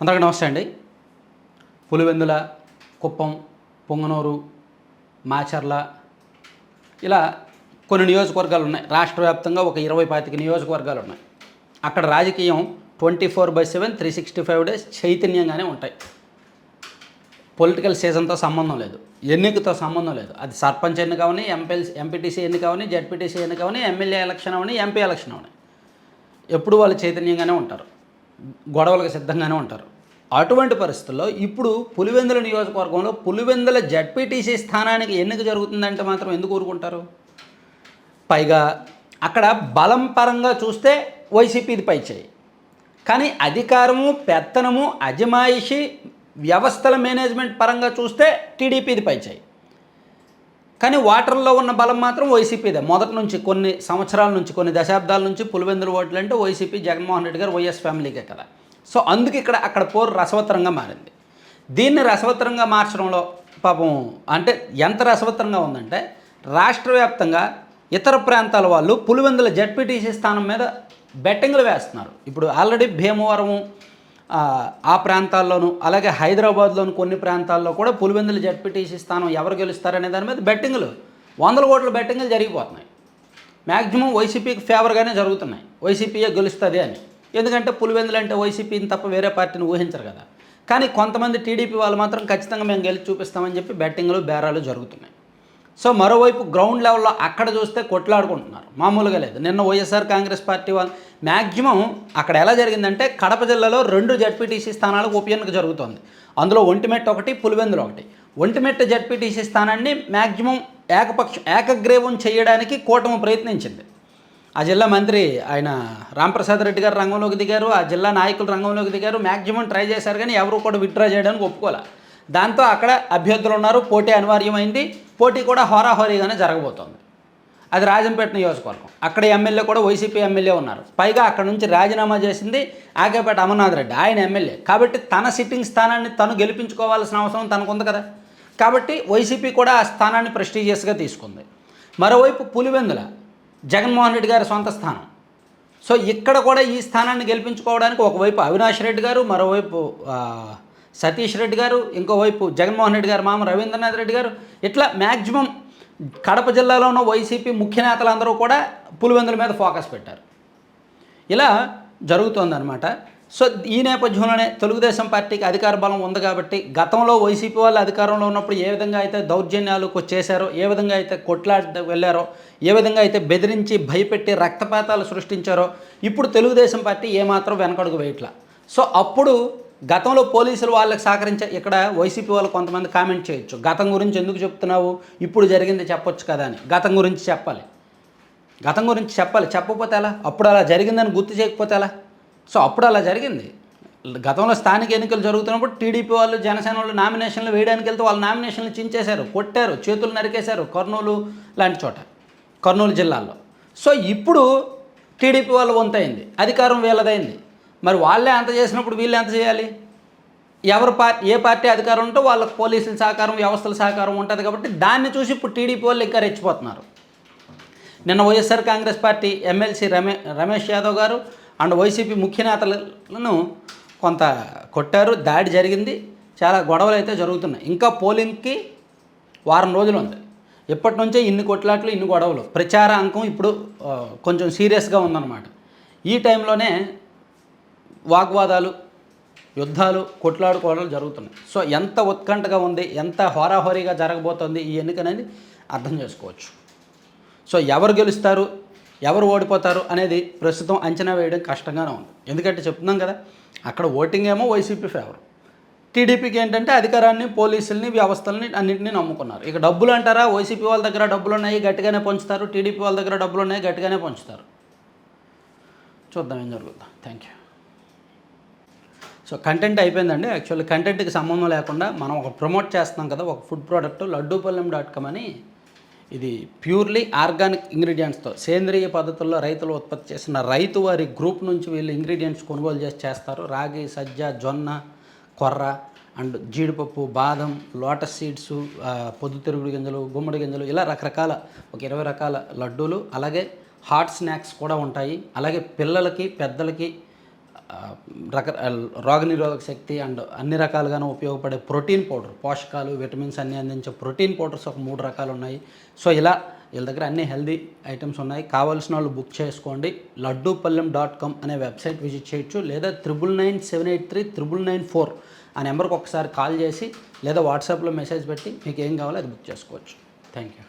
అందరికీ నమస్తే అండి. పులివెందుల కుప్పం పొంగనూరు మాచర్ల ఇలా కొన్ని నియోజకవర్గాలు ఉన్నాయి. రాష్ట్ర వ్యాప్తంగా ఒక ఇరవై పాతిక నియోజకవర్గాలు ఉన్నాయి. అక్కడ రాజకీయం twenty four by seven three sixty five days చైతన్యంగానే ఉంటాయి. పొలిటికల్ సీజన్తో సంబంధం లేదు. ఎన్నికతో సంబంధం లేదు. అది సర్పంచ్ ఎన్నిక అవని ఎంపీఎల్ ఎంపీటీసీ ఎన్నిక అవని జడ్పీటీసీ ఎన్నిక అవని ఎమ్మెల్యే ఎలక్షన్ అవని ఎంపీ ఎలక్షన్ అవని. ఎప్పుడు వాళ్ళు చైతన్యంగానే ఉంటారు. గొడవలకు సిద్ధంగానే ఉంటారు. అటువంటి పరిస్థితుల్లో ఇప్పుడు పులివెందుల నియోజకవర్గంలో పులివెందుల జడ్పీటీసీ స్థానానికి ఎన్నిక జరుగుతుందంటే మాత్రం ఎందుకు ఊరుకుంటారు? పైగా అక్కడ బలం పరంగా చూస్తే వైసీపీది పై చేయి. కానీ అధికారము పెత్తనము అజమాయిషి వ్యవస్థల మేనేజ్మెంట్ పరంగా చూస్తే టీడీపీది పై చేయి. కానీ వాటర్లో ఉన్న బలం మాత్రం వైసీపీదే మొదటి నుంచి కొన్ని సంవత్సరాల నుంచి కొన్ని దశాబ్దాల నుంచి పులివెందుల ఓట్లు అంటే వైసీపీ జగన్మోహన్ రెడ్డి గారు వైఎస్ ఫ్యామిలీకే కదా. సో అందుకు ఇక్కడ అక్కడ పోరు రసవత్తరంగా మారింది. దీన్ని రసవత్తరంగా మార్చడంలో పాపం అంటే ఎంత రసవత్తరంగా ఉందంటే రాష్ట్ర వ్యాప్తంగా ఇతర ప్రాంతాల వాళ్ళు పులివెందుల జడ్పీటీసీ స్థానం మీద బెట్టింగ్లు వేస్తున్నారు. ఇప్పుడు ఆల్రెడీ భీమవరము ఆ, ప్రాంతాల్లోనూ అలాగే హైదరాబాద్లోని కొన్ని ప్రాంతాల్లో కూడా పులివెందుల జడ్పీటీసీ స్థానం ఎవరు గెలుస్తారనే దాని మీద బెట్టింగ్లు. వందల కోట్ల బెట్టింగ్లు జరిగిపోతున్నాయి. మ్యాక్సిమం వైసీపీకి ఫేవర్గానే జరుగుతున్నాయి. వైసీపీయే గెలుస్తుంది అని. ఎందుకంటే పులివెందులు అంటే వైసీపీని తప్ప వేరే పార్టీని ఊహించరు కదా. కానీ కొంతమంది టీడీపీ వాళ్ళు మాత్రం ఖచ్చితంగా మేము గెలిచి చూపిస్తామని చెప్పి బెట్టింగ్లు బేరాలు జరుగుతున్నాయి. సో మరోవైపు గ్రౌండ్ లెవెల్లో అక్కడ చూస్తే కొట్లాడుకుంటున్నారు. మామూలుగా లేదు. నిన్న వైఎస్ఆర్ కాంగ్రెస్ పార్టీ వాళ్ళు మ్యాక్సిమం అక్కడ ఎలా జరిగిందంటే కడప జిల్లాలో రెండు జడ్పీటీసీ స్థానాలకు ఉప జరుగుతోంది. అందులో ఒంటిమెట్ట ఒకటి పులివెందులు ఒకటి. ఒంటిమెట్ట జడ్పీటీసీ స్థానాన్ని మ్యాక్సిమం ఏకపక్ష ఏకగ్రీవం చేయడానికి కూటమి ప్రయత్నించింది. ఆ జిల్లా మంత్రి ఆయన రాంప్రసాద్ రెడ్డి గారు రంగంలోకి దిగారు. ఆ జిల్లా నాయకులు రంగంలోకి దిగారు. మ్యాక్సిమం ట్రై చేశారు కానీ ఎవరు కూడా విత్డ్రా చేయడానికి ఒప్పుకోలే. దాంతో అక్కడ అభ్యర్థులు ఉన్నారు. పోటీ అనివార్యమైంది. పోటీ కూడా హోరాహోరీగానే జరగబోతోంది. అది రాజంపేట నియోజకవర్గం. అక్కడ ఎమ్మెల్యే కూడా వైసీపీ ఎమ్మెల్యే ఉన్నారు. పైగా అక్కడ నుంచి రాజీనామా చేసింది ఆకేపేట అమర్నాథ్ రెడ్డి ఆయన ఎమ్మెల్యే. కాబట్టి తన సిట్టింగ్ స్థానాన్ని తను గెలిపించుకోవాల్సిన అవసరం తనకు ఉంది కదా. కాబట్టి వైసీపీ కూడా ఆ స్థానాన్ని ప్రెస్టీజియస్గా తీసుకుంది. మరోవైపు పులివెందుల జగన్మోహన్ రెడ్డి గారి సొంత స్థానం. సో ఇక్కడ కూడా ఈ స్థానాన్ని గెలిపించుకోవడానికి ఒకవైపు అవినాష్ రెడ్డి గారు మరోవైపు సతీష్ రెడ్డి గారు ఇంకోవైపు జగన్మోహన్ రెడ్డి గారు మామ రవీంద్రనాథ్ రెడ్డి గారు ఇట్లా మ్యాక్సిమం కడప జిల్లాలో ఉన్న వైసీపీ ముఖ్య నేతలందరూ కూడా పులివెందుల మీద ఫోకస్ పెట్టారు. ఇలా జరుగుతోందనమాట సో ఈ నేపథ్యంలోనే తెలుగుదేశం పార్టీకి అధికార బలం ఉంది కాబట్టి గతంలో వైసీపీ వాళ్ళు అధికారంలో ఉన్నప్పుడు ఏ విధంగా అయితే దౌర్జన్యాలు చేశారో ఏ విధంగా అయితే కొట్లాడి వెళ్ళారో ఏ విధంగా అయితే బెదిరించి భయపెట్టి రక్తపాతాలు సృష్టించారో ఇప్పుడు తెలుగుదేశం పార్టీ ఏమాత్రం వెనకడుగు వేయట్లా. సో అప్పుడు గతంలో పోలీసులు వాళ్ళకి సహకరించే ఇక్కడ వైసీపీ వాళ్ళు కొంతమంది కామెంట్ చేయొచ్చు. గతం గురించి ఎందుకు చెప్తున్నావు? ఇప్పుడు జరిగింది చెప్పొచ్చు కదా అని. గతం గురించి చెప్పాలి. గతం గురించి చెప్పాలి. చెప్పకపోతే ఎలా? అప్పుడు అలా జరిగిందని గుర్తు చేయకపోతే ఎలా? సో అప్పుడు అలా జరిగింది. గతంలో స్థానిక ఎన్నికలు జరుగుతున్నప్పుడు టీడీపీ వాళ్ళు జనసేన వాళ్ళు నామినేషన్లు వేయడానికి వెళ్తే వాళ్ళు నామినేషన్లు చించేశారు కొట్టారు చేతులు నరికేశారు కర్నూలు లాంటి చోట కర్నూలు జిల్లాలో సో ఇప్పుడు టీడీపీ వాళ్ళు వంతైంది. అధికారం వీళ్ళదైంది. మరి వాళ్ళే అంత చేసినప్పుడు వీళ్ళు ఎంత చేయాలి? ఎవరు పార్టీ ఏ పార్టీ అధికారం ఉంటే వాళ్ళకి పోలీసుల సహకారం వ్యవస్థల సహకారం ఉంటుంది కాబట్టి దాన్ని చూసి ఇప్పుడు టీడీపీ వాళ్ళు ఇంకా రెచ్చిపోతున్నారు. నిన్న వైఎస్ఆర్ కాంగ్రెస్ పార్టీ ఎమ్మెల్సీ రమే రమేష్ యాదవ్ గారు అండ్ వైసీపీ ముఖ్య నేతలను కొంత కొట్టారు. దాడి జరిగింది. చాలా గొడవలు అయితే జరుగుతున్నాయి. ఇంకా పోలింగ్కి వారం రోజులు ఉంది. ఇప్పటి నుంచే ఇన్ని కొట్లాట్లు ఇన్ని గొడవలు. ప్రచార అంకం ఇప్పుడు కొంచెం సీరియస్గా ఉందన్నమాట. ఈ టైంలోనే వాగ్వాదాలు యుద్ధాలు కొట్లాడుకోవడాలు జరుగుతున్నాయి. సో ఎంత ఉత్కంఠగా ఉంది ఎంత హోరాహోరీగా జరగబోతోంది ఈ ఎన్నిక అనేది అర్థం చేసుకోవచ్చు. సో ఎవరు గెలుస్తారు ఎవరు ఓడిపోతారు అనేది ప్రస్తుతం అంచనా వేయడం కష్టంగానే ఉంది. ఎందుకంటే చెప్తున్నాం కదా అక్కడ ఓటింగ్ ఏమో వైసీపీ ఫేవర్. టీడీపీకి ఏంటంటే అధికారాన్ని పోలీసుల్ని వ్యవస్థల్ని అన్నింటినీ నమ్ముకున్నారు. ఇక డబ్బులు అంటారా వైసీపీ వాళ్ళ దగ్గర డబ్బులు ఉన్నాయి గట్టిగానే పంచుతారు టీడీపీ వాళ్ళ దగ్గర డబ్బులు ఉన్నాయి గట్టిగానే పంచుతారు. చూద్దాం ఏం జరుగుతుందా థ్యాంక్ యూ సో కంటెంట్ అయిపోయిందండి. యాక్చువల్లీ కంటెంట్కి సంబంధం లేకుండా మనం ఒక ప్రమోట్ చేస్తున్నాం కదా ఒక food product Laddupallem dot com అని. ఇది ప్యూర్లీ ఆర్గానిక్ ఇంగ్రీడియంట్స్తో సేంద్రియ పద్ధతుల్లో రైతులు ఉత్పత్తి చేసిన రైతు వారి గ్రూప్ నుంచి వీళ్ళు ఇంగ్రీడియంట్స్ కొనుగోలు చేసి చేస్తారు. రాగి సజ్జ జొన్న కొర్ర అండ్ జీడిపప్పు బాదం లోటస్ సీడ్స్ పొద్దుతిరుగుడు గింజలు గుమ్మడి గింజలు ఇలా రకరకాల ఒక ఇరవై రకాల లడ్డూలు అలాగే హాట్ స్నాక్స్ కూడా ఉంటాయి. అలాగే పిల్లలకి పెద్దలకి రక రోగనిరోధక శక్తి అండ్ అన్ని రకాలుగాను ఉపయోగపడే ప్రోటీన్ పౌడర్. పోషకాలు విటమిన్స్ అన్ని అందించే ప్రోటీన్ పౌడర్స్ ఒక మూడు రకాలు ఉన్నాయి సో ఇలా వీళ్ళ దగ్గర అన్ని హెల్దీ ఐటమ్స్ ఉన్నాయి. కావాల్సిన వాళ్ళు బుక్ చేసుకోండి. లడ్డూపల్లెం డాట్ కామ్ అనే వెబ్సైట్ విజిట్ చేయొచ్చు. లేదా triple nine seven eight three triple nine four ఆ నెంబర్కి ఒకసారి కాల్ చేసి లేదా వాట్సాప్లో మెసేజ్ పెట్టి మీకు ఏం కావాలో అది బుక్ చేసుకోవచ్చు. Thank you